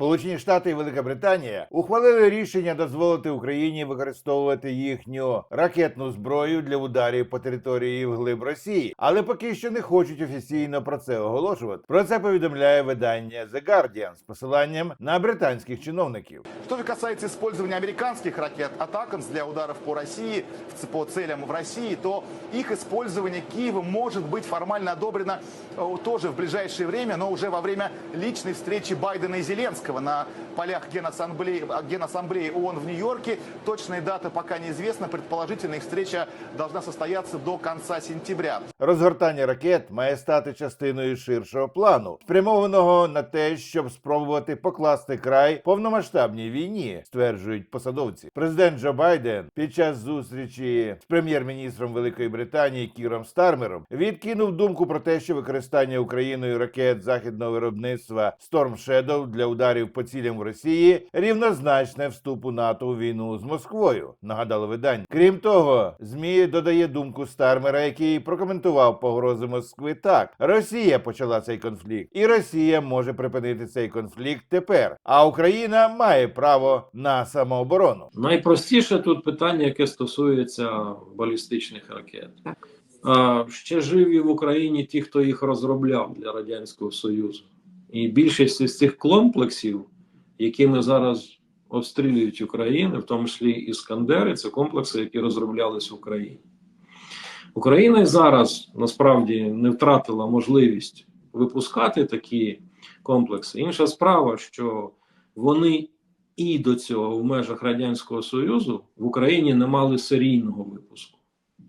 Сполучені Штати і Велика Британія ухвалили рішення дозволити Україні використовувати їхню ракетну зброю для ударів по території вглиб Росії, але поки що не хочуть офіційно про це оголошувати. Про це повідомляє видання The Guardian з посиланням на британських чиновників. Что же касается использования американских ракет «Атакамс» для ударов по в- по целям в России, то их использование Киевом может быть формально одобрено э, тоже в ближайшее время, но уже во время личной встречи Байдена и Зеленского на полях Генассамблеи, Генассамблеи ООН в Нью-Йорке. Точная дата пока неизвестна, предположительно их встреча должна состояться до конца сентября. Розгортання ракет має стати частиною ширшого плану, спрямованого на те, щоб спробувати покласти край повномасштабній війні, стверджують посадовці. Президент Джо Байден під час зустрічі з прем'єр-міністром Великої Британії Кіром Стармером відкинув думку про те, що використання Україною ракет західного виробництва Storm Shadow для ударів по цілям в Росії рівнозначне вступу НАТО у війну з Москвою. Нагадало видання. Крім того, змі додає думку Стармера, який прокоментував погрози Москви так: Росія почала цей конфлікт, і Росія може припинити цей конфлікт тепер. А Україна має право на самооборону. Найпростіше тут питання, яке стосується балістичних ракет. Ще живі в Україні ті, хто їх розробляв для Радянського Союзу. І більшість із цих комплексів, якими зараз обстрілюють Україну, в тому числі Іскандери, це комплекси, які розроблялись в Україні. Україна зараз насправді не втратила можливість випускати такі комплекси. Інша справа, що вони і до цього в межах Радянського Союзу в Україні не мали серійного випуску.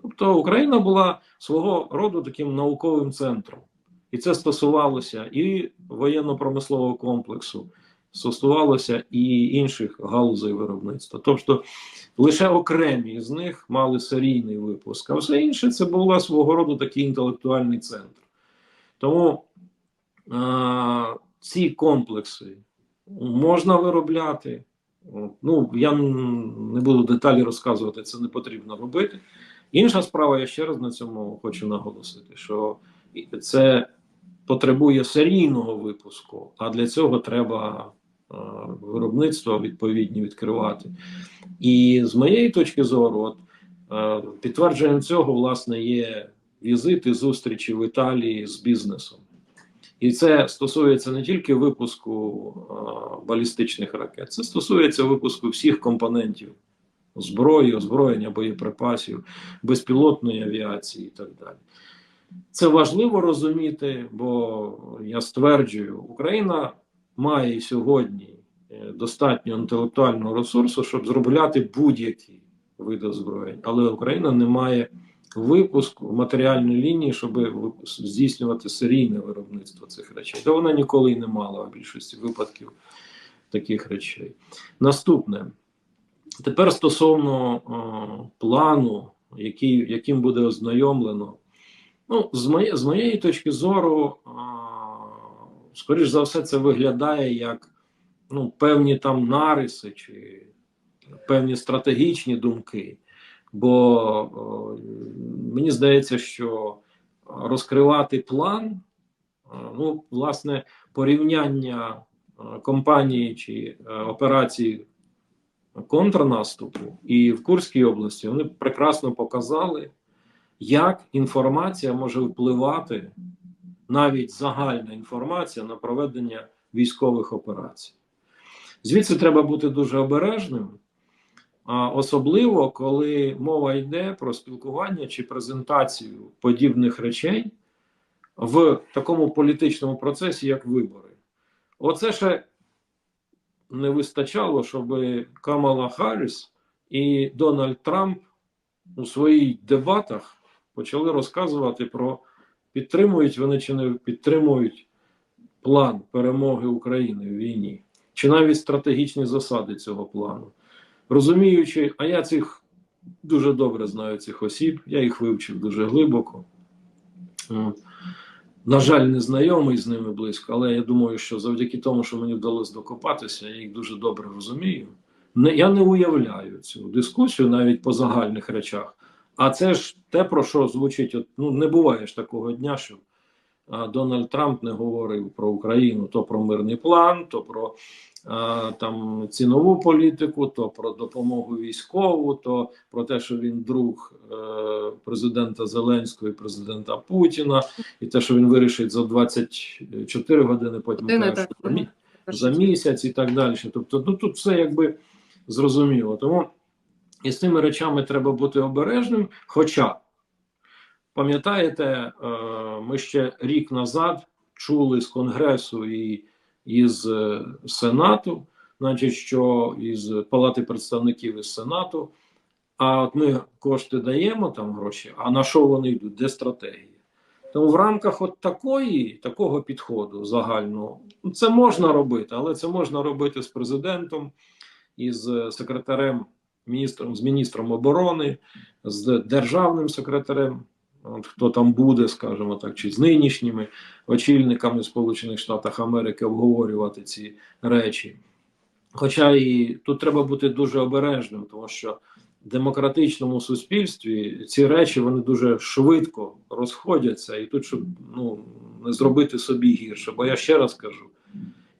Тобто Україна була свого роду таким науковим центром. І це стосувалося і воєнно-промислового комплексу, стосувалося і інших галузей виробництва. Тобто лише окремі з них мали серійний випуск, а все інше це була свого роду такий інтелектуальний центр. Тому а, ці комплекси можна виробляти. Ну, я не буду деталі розказувати, це не потрібно робити. Інша справа, я ще раз на цьому хочу наголосити, що це потребує серійного випуску, а для цього треба е, виробництво відповідні відкривати. І з моєї точки зору, от, е, підтвердженням цього, власне, є візити зустрічі в Італії з бізнесом. І це стосується не тільки випуску а, балістичних ракет, це стосується випуску всіх компонентів зброї, озброєння, боєприпасів, безпілотної авіації і так далі. Це важливо розуміти, бо я стверджую, Україна має сьогодні е, достатньо інтелектуального ресурсу, щоб зробляти будь-які види озброєнь, але Україна не має випуску матеріальної лінії, щоб здійснювати серійне виробництво цих речей. Та вона ніколи й не мала в більшості випадків таких речей. Наступне. Тепер стосовно о, плану, який, яким буде ознайомлено. Ну, з, моє, з моєї точки зору, а, скоріш за все, це виглядає як ну, певні там нариси чи певні стратегічні думки. Бо о, мені здається, що розкривати план, ну, власне, порівняння компанії чи а, операції контрнаступу і в Курській області вони прекрасно показали, як інформація може впливати, навіть загальна інформація на проведення військових операцій. Звідси треба бути дуже обережним, особливо коли мова йде про спілкування чи презентацію подібних речей в такому політичному процесі, як вибори. Оце ще не вистачало, щоб Камала Харріс і Дональд Трамп у своїх дебатах почали розказувати про підтримують вони чи не підтримують план перемоги України в війні, чи навіть стратегічні засади цього плану. Розуміючи, а я цих дуже добре знаю цих осіб, я їх вивчив дуже глибоко. На жаль, не знайомий з ними близько, але я думаю, що завдяки тому, що мені вдалося докопатися, я їх дуже добре розумію. Не, я не уявляю цю дискусію навіть по загальних речах. А це ж те, про що звучить: от, ну не буває ж такого дня, щоб а, Дональд Трамп не говорив про Україну, то про мирний план, то про а, там цінову політику, то про допомогу військову, то про те, що він друг е, президента Зеленського і президента Путіна, і те, що він вирішить за 24 години, потім каже, що за місяць і так далі. Тобто, ну тут все якби зрозуміло. Тому і з цими речами треба бути обережним. Хоча, пам'ятаєте, е, ми ще рік назад чули з Конгресу і із е, Сенату, значить, що із Палати представників із Сенату. А от ми кошти даємо там гроші, а на що вони йдуть? Де стратегія? Тому в рамках от такої, такого підходу загального це можна робити, але це можна робити з президентом, із е, секретарем, міністром, з міністром оборони, з державним секретарем, от хто там буде, скажімо так, чи з нинішніми очільниками Сполучених Штатів Америки обговорювати ці речі. Хоча і тут треба бути дуже обережним, тому що в демократичному суспільстві ці речі вони дуже швидко розходяться, і тут, щоб ну, не зробити собі гірше. Бо я ще раз кажу: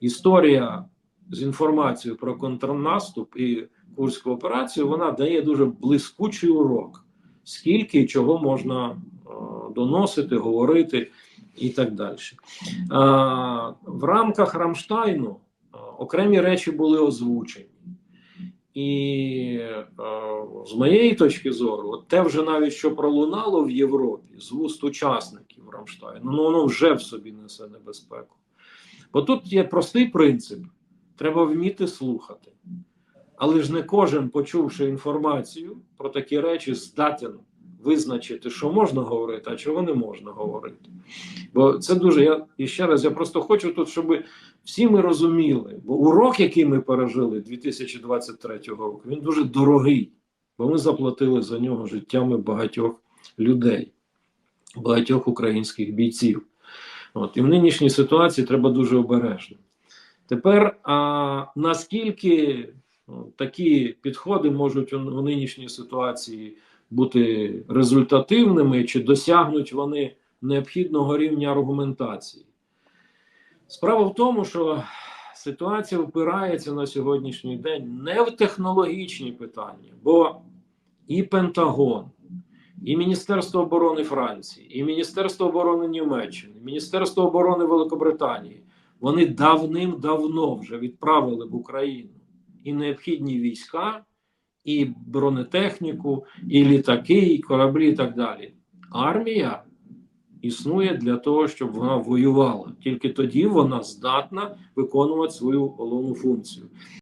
історія з інформацією про контрнаступ і курську операцію вона дає дуже блискучий урок, скільки і чого можна е, доносити, говорити і так далі. А, в рамках Рамштайну е, окремі речі були озвучені. І е, з моєї точки зору, от те вже навіть що пролунало в Європі з вуст учасників Рамштайну, ну воно вже в собі несе небезпеку. Бо тут є простий принцип: треба вміти слухати. Але ж не кожен, почувши інформацію про такі речі, здатен визначити, що можна говорити, а чого не можна говорити. Бо це дуже я і ще раз, я просто хочу тут, щоб всі ми розуміли, бо урок, який ми пережили 2023 року, він дуже дорогий, бо ми заплатили за нього життями багатьох людей, багатьох українських бійців. От, і в нинішній ситуації треба дуже обережно. Тепер, а, наскільки такі підходи можуть у, нинішній ситуації бути результативними, чи досягнуть вони необхідного рівня аргументації? Справа в тому, що ситуація впирається на сьогоднішній день не в технологічні питання, бо і Пентагон, і Міністерство оборони Франції, і Міністерство оборони Німеччини, і Міністерство оборони Великобританії вони давним-давно вже відправили в Україну і необхідні війська, і бронетехніку, і літаки, і кораблі, і так далі. Армія існує для того, щоб вона воювала. Тільки тоді вона здатна виконувати свою головну функцію.